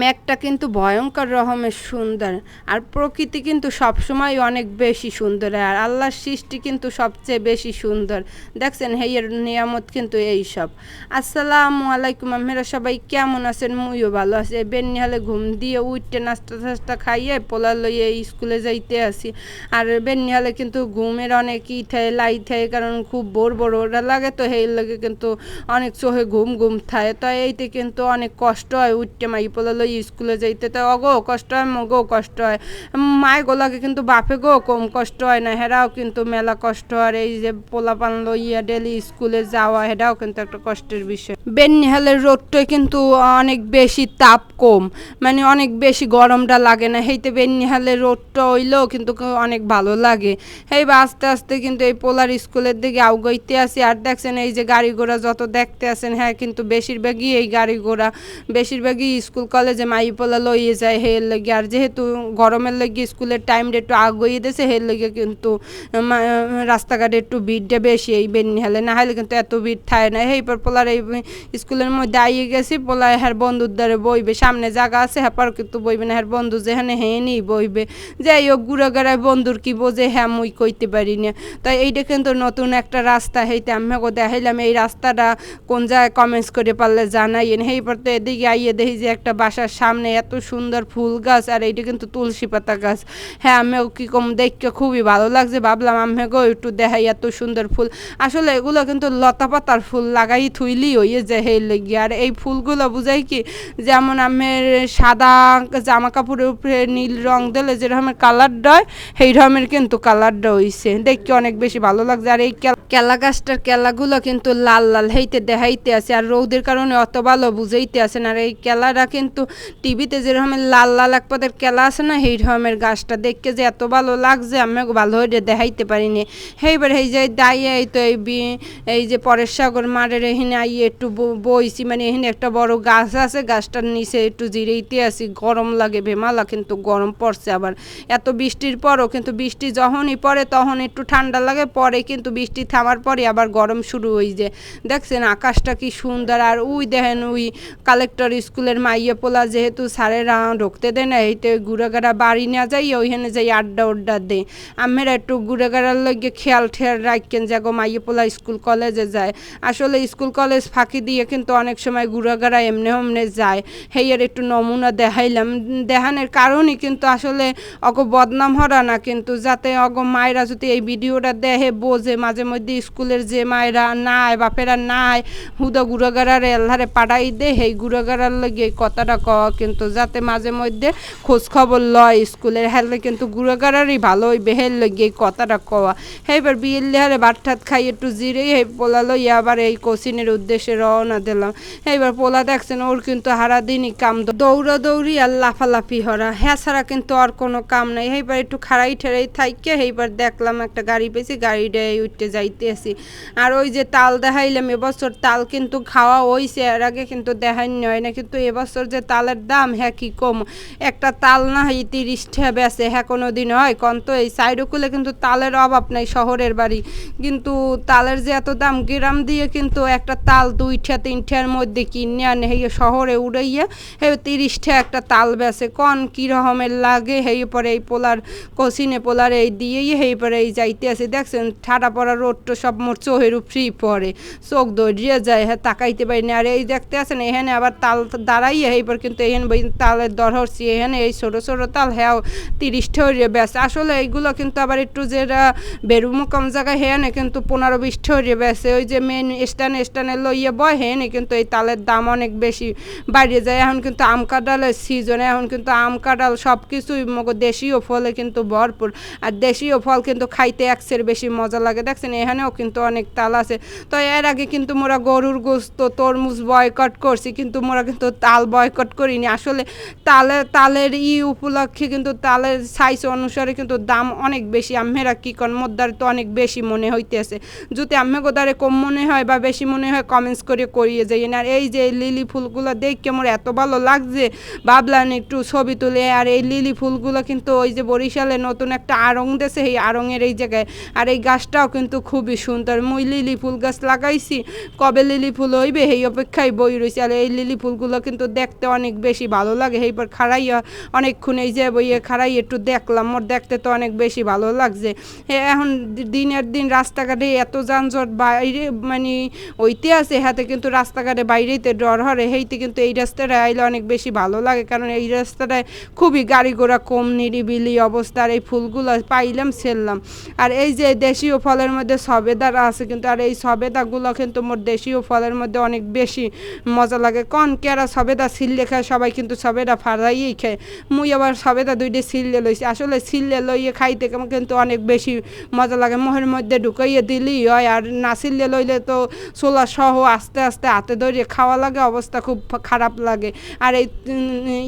মেঘটা কিন্তু ভয়ঙ্কর রকমের সুন্দর, আর প্রকৃতি কিন্তু সবসময় অনেক বেশি সুন্দর, আর আল্লাহর সৃষ্টি কিন্তু সবচেয়ে বেশি সুন্দর। দেখছেন হেয়ের নিয়ামত কিন্তু এই সব আসসালামু আলাইকুম, আপনারা সবাই কেমন আছেন? মুইও ভালো আছি। বেন্নি হলে ঘুম দিয়ে উঠতে নাস্তা টাস্তা খাইয়ে পোলা লইয়ে স্কুলে যাইতে আসি। আর বেন্নি হলে কিন্তু ঘুমের অনেক ই থাকে লাই থাকে কারণ খুব বোর বোর ওরা লাগে তো সেই লাগে কিন্তু অনেক চোখে ঘুম ঘুম থাকে তো এইতে কিন্তু অনেক কষ্ট হয় উঠতে মাই পোলা লই স্কুলে যাইতে, তো অগো কষ্ট হয়, মগো কষ্ট হয়। মায় গোলাকে কিন্তু বাপে গো কম কষ্ট হয় না, হেরাও কিন্তু মেলা কষ্ট হয় এই যে পোলাপান লইয়া ডেলি স্কুলে যাওয়া, হেরাও কিন্তু একটা কষ্টের বিষয়। বেনিহালের রোদটাই কিন্তু অনেক বেশি তাপ কম মানে অনেক বেশি গরমটা লাগে না। হেইতে বেনিহালের রোডটা হইলেও কিন্তু অনেক ভালো লাগে। এই বা আস্তে আস্তে কিন্তু এই পোলার স্কুলের দিকে আউগাইতে আসি, আর দেখছেন এই যে গাড়ি ঘোড়া যত দেখতে আসেন হ্যাঁ কিন্তু বেশিরভাগই এই গাড়ি ঘোড়া, বেশিরভাগই স্কুল কলেজে মাই পোলা লইয়ে যায়, হের লেগে। আর যেহেতু গরমের লেগে স্কুলের টাইমটা একটু আগুয়ে দিয়েছে, হের লেগে কিন্তু রাস্তাঘাটে একটু ভিড়টা বেশি, এই বেন্নি হলে। না হলে কিন্তু এত ভিড় থাকে না। এই পর পোলার এই স্কুলের মধ্যে আইয়ে গেছি পোলায় হ্যার বন্ধুর দ্বারে বইবে। সামনে জায়গা আছে হ্যাঁ পর কিন্তু বইবে না হ্যার বন্ধু যেখানে হ্যাঁ নি বইবে। যাই হোক ঘুরে গেড়ায় বন্ধুর কি বোঝে হ্যাঁ মুই কইতে পারি না। তাই এইটা কিন্তু নতুন একটা রাস্তা। হইতে আমি দেখাইলাম, এই রাস্তাটা কোন জায়গায় কমেন্টস করে পারলে জানাইয়েন। এই পর তো এদিকে আইয়ে দেখি যে, একটা বাসার সামনে এত সুন্দর ফুল গাছ আর এইটা কিন্তু তুলসী পাতা গাছ। হ্যাঁ আমিও কি কম দেখতে খুবই ভালো লাগছে। ভাবলাম আমিও একটু দেখাই এত সুন্দর ফুল। আসলে এগুলো কিন্তু লতা পাতার ফুল লাগাই থুইলি হইয়ে যায় সেই লেগে। আর এই ফুলগুলো বুঝাই কি, যেমন আমের সাদা জামা কাপড়ের উপরে নীল রং দিলে যেরকমের কালার দেয় সেই রকমের কিন্তু কালারটা হইছে। দেখতে অনেক বেশি ভালো লাগছে। আর এই কেল- কেলা গাছটার কেলাগুলো কিন্তু লাল লাল হেইতে দেখাইতে আছে। আর রৌদের কারণে অত ভালো বুঝাইতে আছে না। আর এই কেলাটা কিন্তু টিভিতে যেরকমের লাল লাল এক পদের কেলা আছে না, সেই রকমের গাছটা দেখতে যে এত ভালো লাগছে আমি ভালো হয়ে দেখাইতে পারিনি। সেইবার এই যে দাইয়ে, এই তো এই এই যে পরেশ সাগর মাঠের এখানে আইয়ে একটু বইছি মানে এখানে একটা বড় গাছ আছে, গাছটার নিচে একটু জিরেইতে আছি গরম লাগে বেমালা, কিন্তু গরম পড়ছে আবার। এত বৃষ্টির পরও কিন্তু বৃষ্টি যখনই পড়ে তখন একটু ঠান্ডা লাগে, পরে কিন্তু বৃষ্টি থামার পরে আবার গরম শুরু হয়ে যায় দেখছেন আকাশটা কি সুন্দর, আর উই দেখেন উই কালেক্টর স্কুলের মাইয়ে পোলা যেহেতু স্যারেরা ঢুকতে দেয় না, এইতে ঘুরেগাড়া বাড়ি না যাই, ওইখানে যাই আড্ডা উড্ডা দে আমরা একটু ঘুরেগাড়ার লগে খেয়াল ঠেয়াল রাখেন গো মাইয়ে পোলা স্কুল কলেজে যায়। আসলে স্কুল কলেজ ফাঁকি দিয়ে কিন্তু অনেক সময় ঘুরেগাড়া এমনি এমনি যায়। হেয়ার একটু নমুনা দেখাইলাম। দেখানোর কারণই কিন্তু আসলে অগ বদনাম হরা না কিন্তু যাতে অগ মায়েরা যদি এই ভিডিওটা দেখে বোঝে, মাঝে মধ্যে স্কুলের যে মায়েরা নাই, বাপেরা নাই, হুদা গুড়াগাড়ার এলহারে পাঠাই দে সেই গুড়াগাড়ার লগে কথাটা কওয়া কিন্তু যাতে মাঝে মধ্যে খোঁজ খবর লয় স্কুলের হেলে, কিন্তু গুড়াগাড়ারই ভালো ওই বেহের লগে কথাটা কওয়া। সেইবার বিয়ের লেহারে ভাত ঠাত খাই, একটু জিরে এই পোলা লইয়া আবার এই কোচিনের উদ্দেশ্যে রওনা দিলাম। এইবার পোলা দেখছেন, ওর কিন্তু হারাদিনই কাম দৌড়া দৌড়ি আর লাফালাফি হরা। হ্যাঁ ছাড়া কিন্তু আর কোনো কাম নাই। এইবার একটু খাড়াই ঠেড়াই থাইকে এইবার দেখলাম একটা গাড়ি পেয়েছি গাড়িটা উঠতে যাইতে আসি আর ওই যে তাল দেখাইলাম, এবছর তাল কিন্তু খাওয়া হইছে, এর আগে কিন্তু দেখাইনি, হয় না, কিন্তু এবছর যে তালের দাম হ্যাঁ কি কম? একটা তাল না হয় তিরিশ টাকা বেছে হ্যাঁ কোনো দিন হয়? কন তো এই সাইডও খুলে কিন্তু তালের অভাব নাই শহরের বাড়ি। কিন্তু তালের যে এত দাম, গ্রাম দিয়ে কিন্তু একটা তাল দুইটা তিনটার মধ্যে কিনে আনে হেয়ে শহরে উড়াইয়া হে তিরিশ টাকা একটা তাল বেছে কন কী রকমের লাগে, হেই, পরে এই পোলার কসিনে পোলার এই দিয়েই, হেই, পরে এই যাইতে আছে। দেখছেন, ঠাডা পড়া রোডটা সব মোর চোহের ফ্রি পড়ে। চোখ দৌড়িয়ে যায় হ্যাঁ তাকাইতে পারি না। আর এই দেখতে আছেন, এখানে আবার তাল দাঁড়াইয়ে পর কিন্তু এহেন তালের দর হচ্ছে এখানে এই ছোটো ছোটো তাল হ্যাঁ তিরিশ ঠরিয়ে বেছে আসলে এইগুলো কিন্তু আবার একটু যেটা বেরুমো কম জায়গায়, হেনে কিন্তু পনেরো বিশ ঠরিয়ে বেছে ওই যে মেন স্ট্যান্ড, স্ট্যান্ডে লইয়ে বয়, হেনে কিন্তু এই তালের দাম অনেক বেশি বাড়িয়ে যায়। এখন কিন্তু আম কাঁঠালের সিজনে এখন কিন্তু আম কাঁঠাল সব কিছুই মগো দেশীয় ফলে কিন্তু ভরপুর। আর দেশীয় ফল কিন্তু খাইতে একসের বেশি মজা লাগে। দেখছেন এখানেও কিন্তু অনেক তাল আছে। তো এর আগে কিন্তু মোরা গরুর গোস্ত, তরমুজ বয়কট করছি, কিন্তু মোরা কিন্তু তাল বয়কট করিনি। আসলে তালে, তালের ই উপলক্ষে কিন্তু তালের সাইজ অনুসারে কিন্তু দাম অনেক বেশি। আমেরা কি কন, মোদ্দার তো অনেক বেশি মনে হইতেছে। যদি আম্মে গোদারে কম মনে হয় বা বেশি মনে হয় কমেন্টস করে করিয়ে যাই আর এই যে লিলি ফুলগুলো দেখে আমার এত ভালো লাগছে, ভাবলাম একটু ছবি তুলে। আর এই লিলি ফুলগুলো কিন্তু ওই যে বরিশালে নতুন একটা আড়ং দেশে এই আড়ংয়ের এই জায়গায়। আর এই গাছটাও কিন্তু খুবই সুন্দর। মুই লিলি ফুল গাছ লাগাইছি। কবে লিলি ফুল হইবে এই অপেক্ষায় বই রয়েছে আর এই লিলি ফুলগুলো কিন্তু দেখতে অনেক অনেক বেশি ভালো লাগে। এইবার খাড়াইয়া অনেকক্ষণ এই যে বইয়ে খাড়াই একটু দেখলাম, মোর দেখতে তো অনেক বেশি ভালো লাগছে। এখন দিনের দিন রাস্তাঘাটে এত যানজট বাইরে মানে ওইতে আছে, হাতে কিন্তু রাস্তাঘাটে বাইরেতে ডর হরে। হেইতে কিন্তু এই রাস্তাটায় আইলে অনেক বেশি ভালো লাগে, কারণ এই রাস্তাটায় খুবই গাড়ি ঘোড়া কম, নিরিবিলি অবস্থার এই ফুলগুলো পাইলাম, ছেড়লাম। আর এই যে দেশীয় ফলের মধ্যে সবেদার আছে কিন্তু, আর এই সবেদাগুলো কিন্তু মোর দেশীয় ফলের মধ্যে অনেক বেশি মজা লাগে। কন, কেরা সবেদা সিললে খায়, সবাই কিন্তু সবেদা ফাড়াইয়েই খায়। মুই আবার সবেদা দুইটা সিললে লইছি। আসলে সিললে লইয়ে খাইতে কিন্তু অনেক বেশি মজা লাগে। মোহের মধ্যে ঢুকাইয়ে দিলেই হয়, আর না সিললে লইলে তো সোলা সহ আস্তে আস্তে হাতে ধরে খাওয়া লাগে, অবস্থা খুব খারাপ লাগে। আর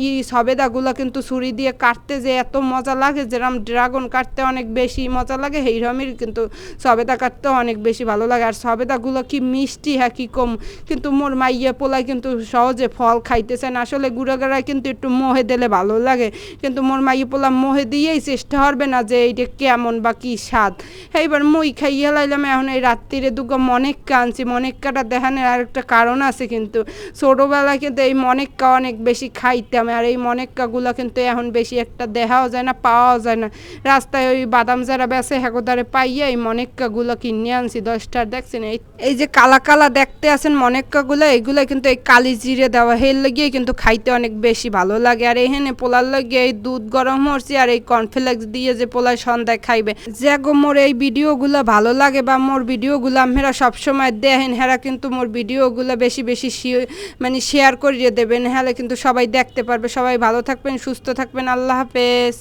এই সবেদাগুলো কিন্তু ছুরি দিয়ে কাটতে যে এত মজা লাগে যেরকম ড্রাগন কাটতে অনেক বেশি মজা লাগে সেইরকমই কিন্তু সবেদা কাটতে অনেক বেশি ভালো লাগে। আর সবেদাগুলো কি মিষ্টি হ্যাঁ কি কম। কিন্তু মোর মাইয়া পোলায় কিন্তু সহজে ফল খাইতেছে না আসলে গুড়াগাড়ায় কিন্তু একটু মোহে দিলে ভালো লাগে। কিন্তু মোর মাইয়া পোলা মোহে দিয়েই চেষ্টা করবে না যে এইটা কেমন বা কি স্বাদ। এইবার মই খাইয়ে লাইলাম, এখন এই রাত্রিরে দুগো মনেক্কা আনছি মনেক্কাটা দেখানোর আরেকটা কারণ আছে কিন্তু। ছোটোবেলায় কিন্তু এই মনেক্কা অনেক বেশি খাইতাম, আর এই মনেক্কাগুলো কিন্তু এখন বেশি একটা দেখাও যায় না, পাওয়াও যায় না। রাস্তায় ওই বাদাম যারা বেছে হেকোদারে পাইয়ে এই মনেক্কাগুলো কিনে আনছি দশটার দেখছেন এই এই যে কালা কালা দেখতে আছেন মনেক্কাগুলো এইগুলো কিন্তু এই কালি জিরে দেওয়া, হের লাগিয়ে কিন্তু খাইতে অনেক বেশি ভালো লাগে। আর এখানে পোলার লাগে এই দুধ গরম হচ্ছে আর এই কর্নফ্লেক্স দিয়ে যে পোলায় সন্ধ্যায় খাইবে। যে গো মোর এই ভিডিওগুলো ভালো লাগে বা মোর ভিডিওগুলো আপনারা সবসময় দেখেন, হেরা কিন্তু মোর ভিডিওগুলো বেশি বেশি মানে শেয়ার করিয়ে দেবেন হ্যাঁ কিন্তু সবাই দেখতে পারবে। সবাই ভালো থাকবেন, সুস্থ থাকবেন। আল্লাহ হাফেজ।